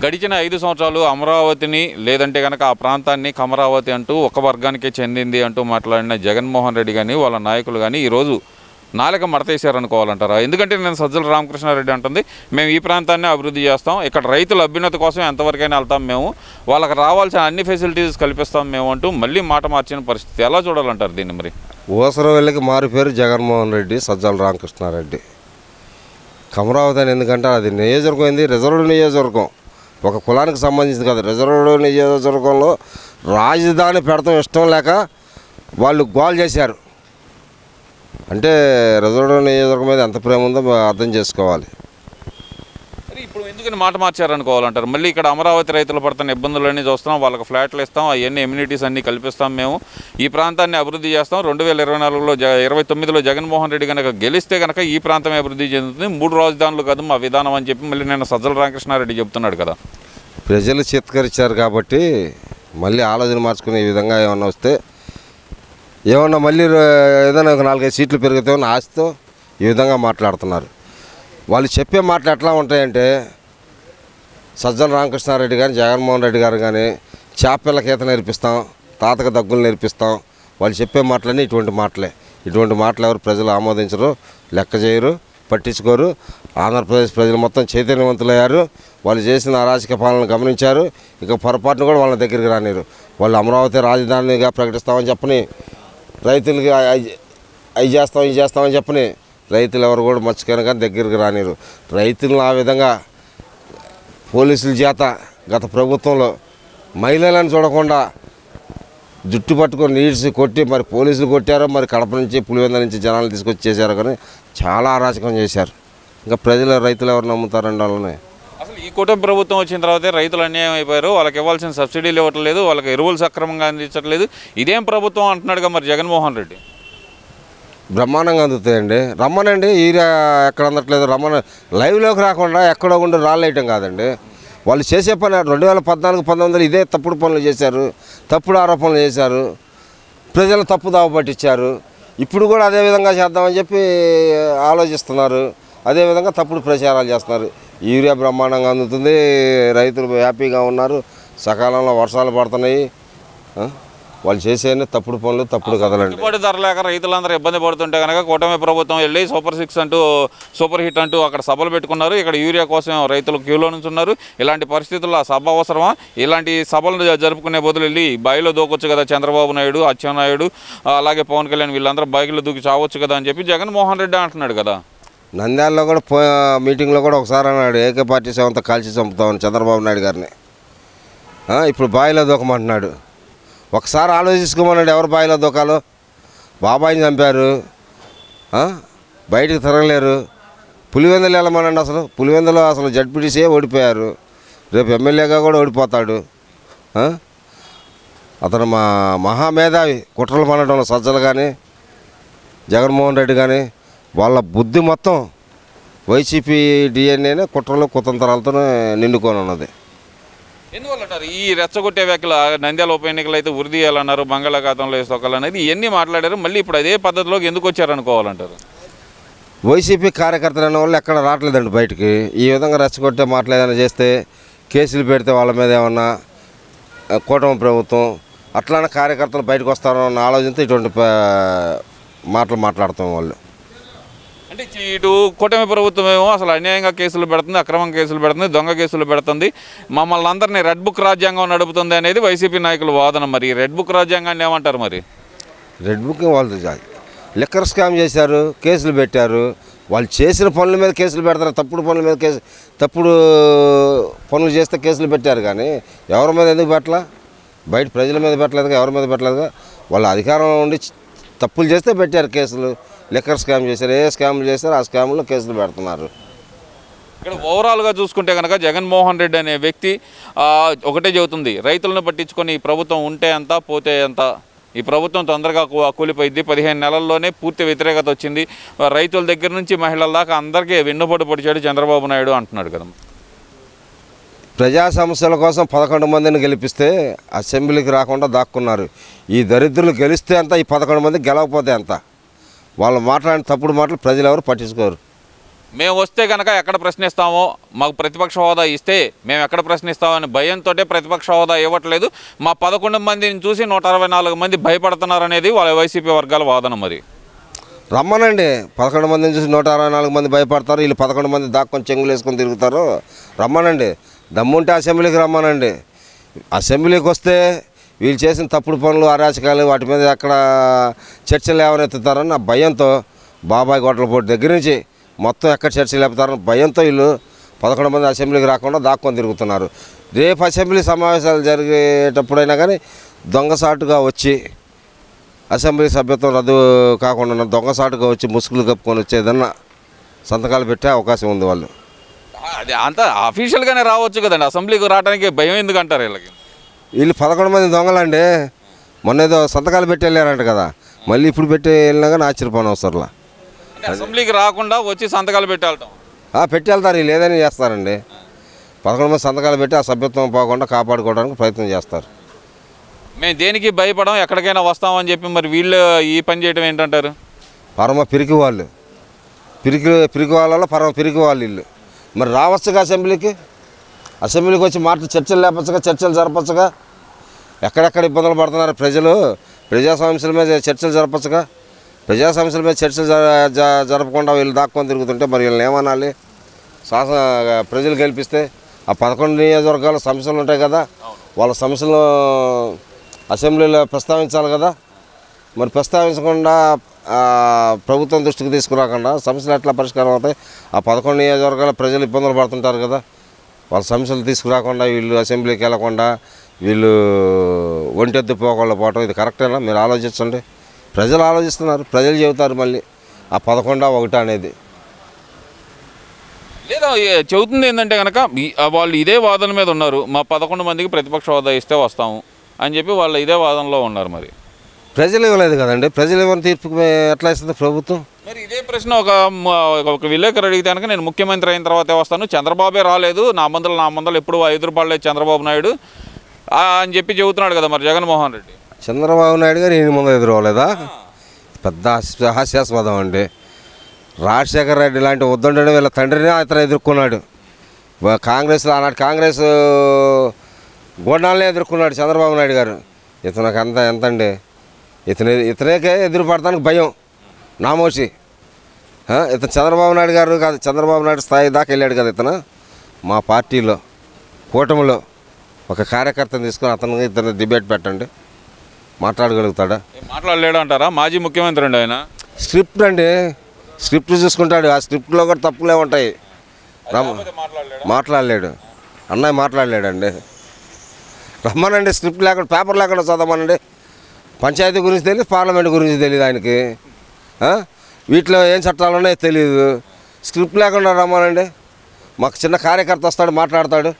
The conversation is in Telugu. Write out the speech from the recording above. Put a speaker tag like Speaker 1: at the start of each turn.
Speaker 1: గడిచిన ఐదు సంవత్సరాలు అమరావతిని లేదంటే కనుక ఆ ప్రాంతాన్ని కమరావతి అంటూ ఒక వర్గానికే చెందింది అంటూ మాట్లాడిన జగన్మోహన్ రెడ్డి కానీ వాళ్ళ నాయకులు కానీ ఈరోజు నాలుక మడతేశారనుకోవాలంటారా? ఎందుకంటే నేను సజ్జల రామకృష్ణారెడ్డి అంటుంది మేము ఈ ప్రాంతాన్ని అభివృద్ధి చేస్తాం. ఇక్కడ రైతుల అభ్యున్నతి కోసం ఎంతవరకైనా వెళ్తాం మేము. వాళ్ళకి రావాల్సిన అన్ని ఫెసిలిటీస్ కల్పిస్తాం మేము అంటూ మళ్ళీ మాట మార్చిన పరిస్థితి. ఎలా చూడాలంటారు దీన్ని మరి?
Speaker 2: ఊసరవెల్లికి మారు పేరు జగన్మోహన్ రెడ్డి సజ్జల రామకృష్ణారెడ్డి. కమరావతి అని ఎందుకంటే అది నియోజకవర్గం ఏంది రిజర్వ్డ్ నియోజకవర్గం. ఒక కులానికి సంబంధించింది కదా. రిజర్వ్ నియోజకవర్గంలో రాజధాని పెడతాం ఇష్టం లేక వాళ్ళు గోల్ చేశారు. అంటే రిజర్వ్ నియోజకవర్గం మీద ఎంత ప్రేమ ఉందో అర్థం చేసుకోవాలి.
Speaker 1: ఎందుకని మాట మార్చారనుకోవాలంటారు? మళ్ళీ ఇక్కడ అమరావతి రైతులు పడుతున్న ఇబ్బందులన్నీ చూస్తాం వాళ్ళకి ఫ్లాట్లు ఇస్తాం అవన్నీ ఎమ్యూనిటీస్ అన్నీ కల్పిస్తాం మేము. ఈ ప్రాంతాన్ని అభివృద్ధి చేస్తాం. రెండు వేల ఇరవై నాలుగులో జ ఇరవై తొమ్మిదిలో జగన్మోహన్ రెడ్డి కనుక గెలిస్తే కనుక ఈ ప్రాంతమే అభివృద్ధి చెందుతుంది. మూడు రాజధానులు కాదు మా విధానం అని చెప్పి మళ్ళీ నేను సజ్జల రామకృష్ణారెడ్డి చెప్తున్నాడు కదా.
Speaker 2: ప్రజలు చిత్కరించారు కాబట్టి మళ్ళీ ఆలోచన మార్చుకునే ఈ విధంగా ఏమన్నా వస్తే ఏమన్నా మళ్ళీ ఏదైనా ఒక నాలుగైదు సీట్లు పెరుగుతామని ఆశతో ఈ విధంగా మాట్లాడుతున్నారు. వాళ్ళు చెప్పే మాటలు ఎట్లా ఉంటాయంటే సజ్జల రామకృష్ణారెడ్డి కానీ జగన్మోహన్ రెడ్డి గారు కానీ చేపల ఈత నేర్పిస్తాం తాతక దగ్గులు నేర్పిస్తాం. వాళ్ళు చెప్పే మాటలన్నీ ఇటువంటి మాటలే. ఇటువంటి మాటలు ఎవరు ప్రజలు ఆమోదించరు లెక్క చేయరు పట్టించుకోరు. ఆంధ్రప్రదేశ్ ప్రజలు మొత్తం చైతన్యవంతులయ్యారు. వాళ్ళు చేసిన అరాచక పాలన గమనించారు. ఇక పొరపాటును కూడా వాళ్ళ దగ్గరికి రానిరు వాళ్ళు అమరావతి రాజధానిగా ప్రకటిస్తామని చెప్పని రైతులకి అవి చేస్తాం ఇది చేస్తామని చెప్పని రైతులు ఎవరు కూడా మర్చిపోయిన కానీ దగ్గరికి రానిరు రైతులను ఆ విధంగా పోలీసుల చేత గత ప్రభుత్వంలో మహిళలను చూడకుండా జుట్టు పట్టుకొని నీడ్స్ కొట్టి మరి పోలీసులు కొట్టారో మరి కడప నుంచి పులివెంద నుంచి జనాలు తీసుకొచ్చి చేశారు కానీ చాలా అరాచకం చేశారు. ఇంకా ప్రజలు రైతులు ఎవరు నమ్ముతారండి వాళ్ళని?
Speaker 1: అసలు ఈ కూటమి ప్రభుత్వం వచ్చిన తర్వాతే రైతులు అన్యాయం అయిపోయారు. వాళ్ళకి ఇవ్వాల్సిన సబ్సిడీలు ఇవ్వట్లేదు వాళ్ళకి ఎరువులు సక్రమంగా అందించట్లేదు. ఇదేం ప్రభుత్వం అంటున్నాడుగా మరి జగన్మోహన్ రెడ్డి?
Speaker 2: బ్రహ్మాండంగా అందుతాయండి. రమ్మనండి ఈరియా ఎక్కడ అందట్లేదు రమ్మన లైవ్లోకి రాకుండా ఎక్కడో ఉండి రాళ్ళేయటం కాదండి. వాళ్ళు చేసే పని రెండు వేల పద్నాలుగు పంతొమ్మిదిలో ఇదే తప్పుడు పనులు చేశారు తప్పుడు ఆరోపణలు చేశారు ప్రజలు తప్పు దావ పట్టించారు. ఇప్పుడు కూడా అదే విధంగా చేద్దామని చెప్పి ఆలోచిస్తున్నారు. అదేవిధంగా తప్పుడు ప్రచారాలు చేస్తున్నారు. యూరియా బ్రహ్మాండంగా అందుతుంది రైతులు హ్యాపీగా ఉన్నారు. సకాలంలో వర్షాలు పడుతున్నాయి. వాళ్ళు చేసే తప్పుడు పనులు తప్పుడు కథలండి.
Speaker 1: గిట్టుబాటు ధర లేక రైతులందరూ ఇబ్బంది పడుతుంటే కనుక కూటమి ప్రభుత్వం వెళ్ళి సూపర్ సిక్స్ అంటూ సూపర్ హిట్ అంటూ అక్కడ సభలు పెట్టుకున్నారు. ఇక్కడ యూరియా కోసం రైతులు క్యూలో నుంచి ఉన్నారు ఇలాంటి పరిస్థితుల్లో ఆ సభ అవసరమా? ఇలాంటి సభలు జరుపుకునే బదులు వెళ్ళి బాయిలో దూకొచ్చు కదా చంద్రబాబు నాయుడు అచ్చెన్నాయుడు అలాగే పవన్ కళ్యాణ్ వీళ్ళందరూ బాయిలో దూకి చావచ్చు కదా అని చెప్పి జగన్మోహన్ రెడ్డి అంటున్నాడు కదా.
Speaker 2: నంద్యాలలో కూడా పో మీటింగ్లో కూడా ఒకసారి అన్నాడు ఏకే పార్టీ సెవంత కాల్చి చంపుతామని చంద్రబాబు నాయుడు గారిని. ఇప్పుడు బావిలో దూకమంటున్నాడు. ఒకసారి ఆలోచించుకోమన్నాడు ఎవరు బాయిలో దూకాలో. బాబాయిని చంపారు. బయటకు తిరగలేరు. పులివెందులు వెళ్ళమనండి అసలు. పులివెందులో అసలు జడ్పీటీసీ ఓడిపోయారు. రేపు ఎమ్మెల్యేగా కూడా ఓడిపోతాడు. అతను మా మహామేధావి కుట్రలు పనడంలో సజ్జలు కానీ జగన్మోహన్ రెడ్డి కానీ వాళ్ళ బుద్ధి మొత్తం వైసీపీ డిఎన్ఏనే కుట్రలు కుతంత్రాలతోనే నిండుకొని ఉన్నది.
Speaker 1: ఎందువల్ల అంటారు ఈ రెచ్చగొట్టే వ్యాఖ్యలు నంద్యాల ఉప ఎన్నికలు అయితే ఉరిదీయాలన్నారు బంగాళాఖాతంలో వేసుకోవాలనేది ఇవన్నీ మాట్లాడారు మళ్ళీ ఇప్పుడు అదే పద్ధతిలోకి ఎందుకు వచ్చారనుకోవాలంటారు?
Speaker 2: వైసీపీ కార్యకర్తలు అనే వాళ్ళు ఎక్కడ రావట్లేదండి బయటికి. ఈ విధంగా రెచ్చగొట్టే మాటలు ఏదైనా చేస్తే కేసులు పెడితే వాళ్ళ మీద ఏమన్నా కూటమి ప్రభుత్వం అట్లానే కార్యకర్తలు బయటకు వస్తారో అన్న ఆలోచనతో ఇటువంటి మాటలు మాట్లాడతాం వాళ్ళు.
Speaker 1: అంటే ఇటు కూటమి ప్రభుత్వం ఏమో అసలు అన్యాయంగా కేసులు పెడుతుంది అక్రమం కేసులు పెడుతుంది దొంగ కేసులు పెడుతుంది. మమ్మల్ని అందరినీ రెడ్ బుక్ రాజ్యాంగం నడుపుతుంది అనేది వైసీపీ నాయకుల వాదన మరి. రెడ్ బుక్ రాజ్యాంగాన్ని ఏమంటారు మరి?
Speaker 2: రెడ్ బుక్ వాళ్ళు లిక్కర్ స్కామ్ చేశారు కేసులు పెట్టారు. వాళ్ళు చేసిన పనుల మీద కేసులు పెడతారు తప్పుడు పనుల మీద కేసు తప్పుడు పనులు చేస్తే కేసులు పెట్టారు కానీ ఎవరి మీద ఎందుకు పెట్టలా? బయట ప్రజల మీద పెట్టలేదుగా ఎవరి మీద పెట్టలేదుగా? వాళ్ళ అధికారంలో ఉండి తప్పులు చేస్తే పెట్టారు కేసులు. లిక్కర్ స్కామ్ చేశారు ఏ స్కామ్లు చేశారు ఆ స్కామ్లో కేసులు పెడుతున్నారు.
Speaker 1: ఇక్కడ ఓవరాల్గా చూసుకుంటే కనుక జగన్మోహన్ రెడ్డి అనే వ్యక్తి ఒకటే చెబుతుంది రైతులను పట్టించుకొని ఈ ప్రభుత్వం ఉంటే అంత పోతే అంత ఈ ప్రభుత్వం తొందరగా కూలిపోయింది పదిహేను నెలల్లోనే పూర్తి వ్యతిరేకత వచ్చింది. రైతుల దగ్గర నుంచి మహిళల దాకా అందరికీ వెన్నుపోటు పొడిచాడు చంద్రబాబు నాయుడు అంటున్నాడు కదా
Speaker 2: ప్రజా సమస్యల కోసం పదకొండు మందిని గెలిపిస్తే అసెంబ్లీకి రాకుండా దాక్కున్నారు. ఈ దరిద్రులు గెలిస్తే అంత ఈ పదకొండు మంది గెలవకపోతే అంత. వాళ్ళు మాట్లాడిన తప్పుడు మాటలు ప్రజలు ఎవరు పట్టించుకోరు.
Speaker 1: మేము వస్తే కనుక ఎక్కడ ప్రశ్నిస్తామో మాకు ప్రతిపక్ష హోదా ఇస్తే మేము ఎక్కడ ప్రశ్నిస్తామని భయంతో ప్రతిపక్ష హోదా ఇవ్వట్లేదు. మా పదకొండు మందిని చూసి నూట అరవై నాలుగు మంది భయపడుతున్నారు అనేది వాళ్ళ వైసీపీ వర్గాల వాదన మరి.
Speaker 2: రమ్మనండి. పదకొండు మందిని చూసి నూట అరవై నాలుగు మంది భయపడతారు. వీళ్ళు పదకొండు మంది దాక్కొని చెంగులు వేసుకొని తిరుగుతారు. రమ్మనండి. దమ్ముంటే అసెంబ్లీకి రమ్మనండి. అసెంబ్లీకి వస్తే వీళ్ళు చేసిన తప్పుడు పనులు అరాచకాలు వాటి మీద ఎక్కడ చర్చలు లేవనెత్తుతారని నా భయంతో బాబాయ్ గొడ్లపోటు దగ్గర నుంచి మొత్తం ఎక్కడ చర్చలు లేపుతారని భయంతో వీళ్ళు పదకొండు మంది అసెంబ్లీకి రాకుండా దాక్కొని తిరుగుతున్నారు. రేపు అసెంబ్లీ సమావేశాలు జరిగేటప్పుడైనా కానీ దొంగసాటుగా వచ్చి అసెంబ్లీ సభ్యత్వం రద్దు కాకుండా దొంగసాటుగా వచ్చి ముసుగులు కప్పుకొని వచ్చేదన్నా సంతకాలు పెట్టే అవకాశం ఉంది వాళ్ళు.
Speaker 1: అది అంత అఫీషియల్గానే రావచ్చు కదండి. అసెంబ్లీకి రావడానికి భయం ఎందుకు అంటారు వీళ్ళకి?
Speaker 2: వీళ్ళు పదకొండు మంది దొంగలండి. మొన్న ఏదో సంతకాలు పెట్టి వెళ్ళారంట కదా. మళ్ళీ ఇప్పుడు పెట్టి వెళ్ళినా కానీ ఆశ్చర్యపోను అవసరంలా.
Speaker 1: అంటే అసెంబ్లీకి రాకుండా వచ్చి సంతకాలు పెట్టి వెళ్తాం.
Speaker 2: ఆ, పెట్టి వెళ్తారు. వీళ్ళు ఏదైనా చేస్తారండి. పదకొండు మంది సంతకాలు పెట్టి ఆ సభ్యత్వం పోకుండా కాపాడుకోవడానికి ప్రయత్నం చేస్తారు.
Speaker 1: మేము దేనికి భయపడం ఎక్కడికైనా వస్తామని చెప్పి మరి వీళ్ళు ఈ పని చేయడం ఏంటంటారు?
Speaker 2: పరమ పిరికి వాళ్ళు పిరికి పిరికి వాళ్ళలో పరమ పిరికి వాళ్ళు వీళ్ళు. మరి రావచ్చుగా అసెంబ్లీకి? అసెంబ్లీకి వచ్చి మాట చర్చలు లేపచ్చుగా చర్చలు జరపచ్చుగా? ఎక్కడెక్కడ ఇబ్బందులు పడుతున్నారు ప్రజలు? ప్రజా సమస్యల మీద చర్చలు జరపచ్చుగా? ప్రజా సమస్యల మీద చర్చలు జరపకుండా వీళ్ళు దాక్కొని తిరుగుతుంటే మరి వీళ్ళని ఏమనాలి? శాసన ప్రజలు గెలిపిస్తే ఆ పదకొండు నియోజకవర్గాల సమస్యలు ఉంటాయి కదా? వాళ్ళ సమస్యలు అసెంబ్లీలో ప్రస్తావించాలి కదా? మరి ప్రస్తావించకుండా ప్రభుత్వం దృష్టికి తీసుకురాకుండా సమస్యలు ఎట్లా పరిష్కారం అవుతాయి? ఆ పదకొండు నియోజకవర్గాల ప్రజలు ఇబ్బందులు పడుతుంటారు కదా. వాళ్ళ సమస్యలు తీసుకురాకుండా వీళ్ళు అసెంబ్లీకి వెళ్ళకుండా వీళ్ళు ఒంటెద్దు పోకుండా పోవటం ఇది కరెక్టేనా? మీరు ఆలోచించండి. ప్రజలు ఆలోచిస్తున్నారు. ప్రజలు చెబుతారు మళ్ళీ. ఆ పదకొండా ఒకటి అనేది.
Speaker 1: లేదా చెబుతుంది ఏంటంటే కనుక వాళ్ళు ఇదే వాదన మీద ఉన్నారు. మా పదకొండు మందికి ప్రతిపక్ష హోదా ఇస్తే వస్తాము అని చెప్పి వాళ్ళు ఇదే వాదనలో ఉన్నారు మరి.
Speaker 2: ప్రజలు ఇవ్వలేదు కదండి. ప్రజలు ఇవ్వని తీర్పు ఎట్లా ఇస్తుంది ప్రభుత్వం?
Speaker 1: మరి ఇదే ప్రశ్న ఒక ఒక విలేకరు అడిగితే కనుక నేను ముఖ్యమంత్రి అయిన తర్వాతే వస్తాను. చంద్రబాబే రాలేదు. నా మందలు నా మందలు ఎప్పుడు ఎదురుపడలేదు చంద్రబాబు నాయుడు. అని చెప్పి చెబుతున్నాడు కదా మరి జగన్మోహన్ రెడ్డి.
Speaker 2: చంద్రబాబు నాయుడు గారు ఈయన ముందు ఎదురవ్వలేదా పెద్ద హాస్య- హాస్యాస్పదం అండి. రాజశేఖర రెడ్డి లాంటి ఉద్దండని వీళ్ళ తండ్రిని అతను ఎదుర్కొన్నాడు. కాంగ్రెస్లో ఆనాటి కాంగ్రెస్ గోడాలనే ఎదుర్కొన్నాడు చంద్రబాబు నాయుడు గారు. ఇతనికి అంత ఎంత అండి ఇతని ఇతనికే ఎదురు పడటానికి భయం నామోషి ఇతను చంద్రబాబు నాయుడు గారు కాదు చంద్రబాబు నాయుడు స్థాయి దాకా వెళ్ళాడు కదా ఇతను. మా పార్టీలో కూటమిలో ఒక కార్యకర్తను తీసుకొని అతను ఇతను డిబేట్ పెట్టండి. మాట్లాడగలుగుతాడా?
Speaker 1: మాట్లాడలేడు అంటారా? మాజీ ముఖ్యమంత్రి అండి ఆయన.
Speaker 2: స్క్రిప్ట్ అండి. స్క్రిప్ట్ చూసుకుంటాడు. ఆ స్క్రిప్ట్లో కూడా తప్పులే ఉంటాయి. రమ్మ
Speaker 1: మాట్లాడలేడు?
Speaker 2: మాట్లాడలేడు. అన్నయ్య మాట్లాడలేడండి. రమ్మనండి స్క్రిప్ట్ లేకుండా పేపర్ లేకుండా చదవమనండి. పంచాయతీ గురించి తెలియదు పార్లమెంట్ గురించి తెలియదు ఆయనకి. వీటిలో ఏం చట్టాలు ఉన్నాయో తెలియదు స్క్రిప్ట్ లేకుండా రమ్మనండి మాకు చిన్న కార్యకర్త వస్తాడు మాట్లాడతాడు.